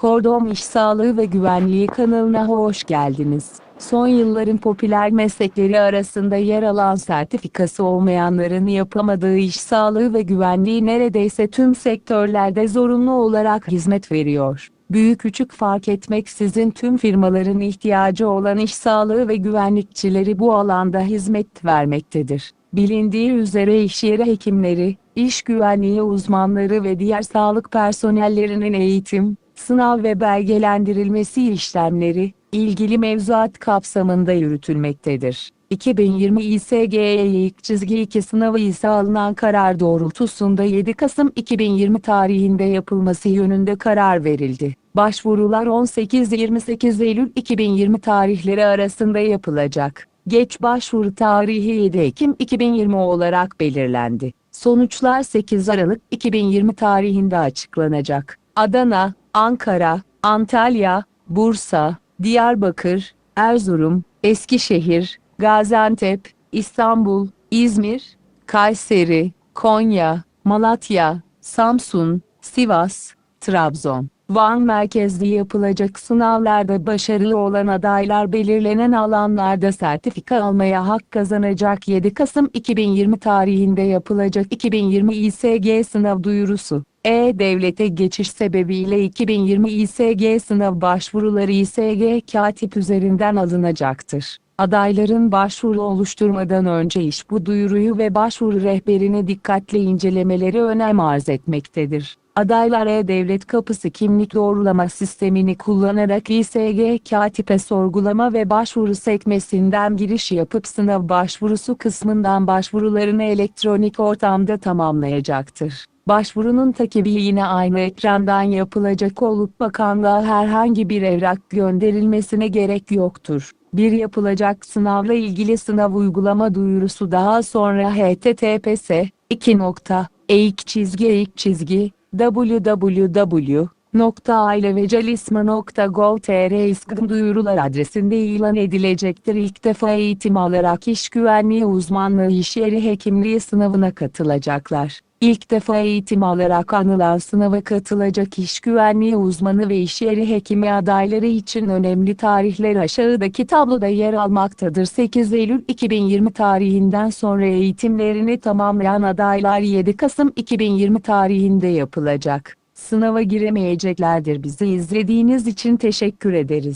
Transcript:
Kordom İş Sağlığı ve Güvenliği kanalına hoş geldiniz. Son yılların popüler meslekleri arasında yer alan sertifikası olmayanların yapamadığı iş sağlığı ve güvenliği neredeyse tüm sektörlerde zorunlu olarak hizmet veriyor. Büyük küçük fark etmeksizin tüm firmaların ihtiyacı olan iş sağlığı ve güvenlikçileri bu alanda hizmet vermektedir. Bilindiği üzere iş yeri hekimleri, iş güvenliği uzmanları ve diğer sağlık personellerinin eğitim, sınav ve belgelendirilmesi işlemleri, ilgili mevzuat kapsamında yürütülmektedir. 2020 İSG'ye ilk çizgi 2 sınavı ise alınan karar doğrultusunda 7 Kasım 2020 tarihinde yapılması yönünde karar verildi. Başvurular 18-28 Eylül 2020 tarihleri arasında yapılacak. Geç başvuru tarihi 7 Ekim 2020 olarak belirlendi. Sonuçlar 8 Aralık 2020 tarihinde açıklanacak. Adana, Ankara, Antalya, Bursa, Diyarbakır, Erzurum, Eskişehir, Gaziantep, İstanbul, İzmir, Kayseri, Konya, Malatya, Samsun, Sivas, Trabzon, Van merkezli yapılacak sınavlarda başarılı olan adaylar belirlenen alanlarda sertifika almaya hak kazanacak 7 Kasım 2020 tarihinde yapılacak 2020 İSG sınav duyurusu. E-Devlet'e geçiş sebebiyle 2020 İSG sınav başvuruları İSG Katip üzerinden alınacaktır. Adayların başvuru oluşturmadan önce iş bu duyuruyu ve başvuru rehberini dikkatle incelemeleri önem arz etmektedir. Adaylar E-Devlet Kapısı kimlik doğrulama sistemini kullanarak İSG Katip'e sorgulama ve başvuru sekmesinden giriş yapıp sınav başvurusu kısmından başvurularını elektronik ortamda tamamlayacaktır. Başvurunun takibi yine aynı ekrandan yapılacak olup bakanlığa herhangi bir evrak gönderilmesine gerek yoktur. Bir yapılacak sınavla ilgili sınav uygulama duyurusu daha sonra https 2 nokta eğik çizgi eğik çizgi www.ailevecalisma.gov.tr iskım duyurular adresinde ilan edilecektir. İlk defa eğitim alarak iş güvenliği uzmanlığı iş yeri hekimliği sınavına katılacaklar. İlk defa eğitim alarak anılan sınava katılacak iş güvenliği uzmanı ve iş yeri hekimi adayları için önemli tarihler aşağıdaki tabloda yer almaktadır. 8 Eylül 2020 tarihinden sonra eğitimlerini tamamlayan adaylar 7 Kasım 2020 tarihinde yapılacak. Sınava giremeyeceklerdir. Bizi izlediğiniz için teşekkür ederiz.